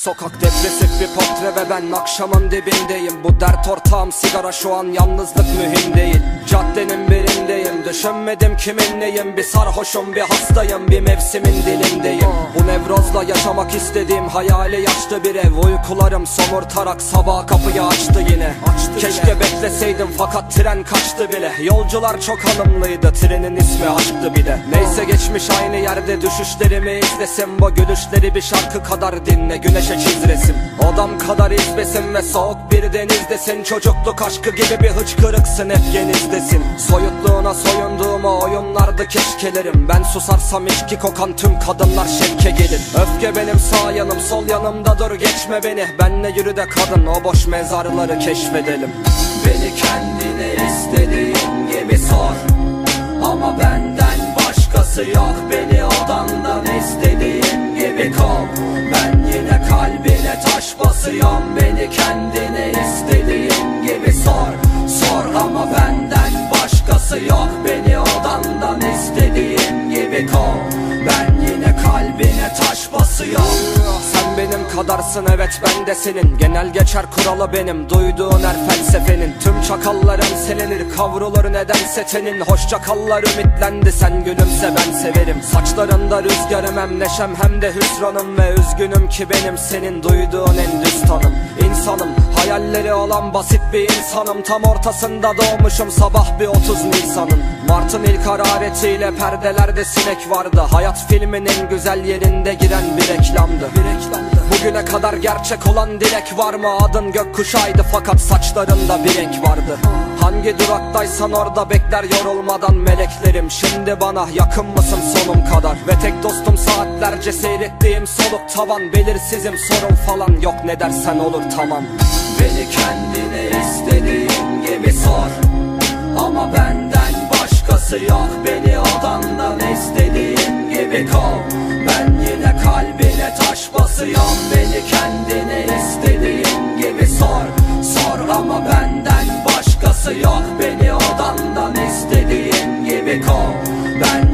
Sokak depresif bir portre ve ben akşamın dibindeyim. Bu dert ortağım sigara şu an yalnızlık mühim değil. Caddenin birindeyim düşünmedim kimin neyim Bir sarhoşum bir hastayım bir mevsimin dilindeyim. Bu nevrozla yaşamak istediğim hayali yaşlı bir ev. Uykularım somurtarak sabah kapıyı açtı yine. Keşke bekleseydim fakat tren kaçtı bile. Yolcular çok hanımlıydı trenin ismi aşktı bir de. Neyse geçmiş aynı yerde düşüşlerimi izlesin. Bu gülüşleri bir şarkı kadar dinle güneşe çiz resim Odam kadar izbesin ve soğuk bir denizdesin. Çocukluk aşkı gibi bir hıçkırıksın hep genizdesin. Soyutluğuna soyunduğuma oyunlardı keşkelerim Ben susarsam içki kokan tüm kadınlar şevke gelir. Öfke benim sağ yanım sol yanımda dur geçme beni. Benle yürü de kadın o boş mezarları keşfedelim. Beni kendine istediğin gibi sor. Ama benden başkası yok. Beni odandan istediğin gibi kov. Ben yine kalbine taş basıyorum. Beni kendine istediğin gibi sor. Sor ama benden başkası yok kov Ben yine kalbine taş basıyorum. Sen benim kadarsın evet ben de senin. Genel geçer kuralı benim. Duyduğun her felsefenin. Tüm çakalların selenir Kavrulur nedense tenin. Hoşça kallar ümitlendi. Sen gülümse ben severim. Saçlarında rüzgarım hem neşem hem de hüsranım. Ve üzgünüm ki benim senin duyduğun en düz tanım İnsanım hayalleri olan basit bir insanım. Tam ortasında doğmuşum. Sabah bir 30 Nisan'ın Mart'ın ilk hararetiyle perdelerde sinek vardı. Hayat filmin en güzel yerinde giren bir reklamdı. Bir reklamdı. Bugüne kadar gerçek olan dilek var mı? Adın gökkuşağıydı. Fakat saçlarında bir renk vardı Hangi duraktaysan orada bekler yorulmadan meleklerim. Şimdi bana yakın mısın sonum kadar? Ve tek dostum saatlerce seyrettiğim soluk tavan. Belirsizim sorun falan yok. Ne dersen olur tamam. Beni kendine istediğin gibi sor. Ama benden başkası yok. Beni odandan istediğin gibi kov. Ben yine kalbine taş basıyorum. Beni kendine istediğin istediğin gibi kov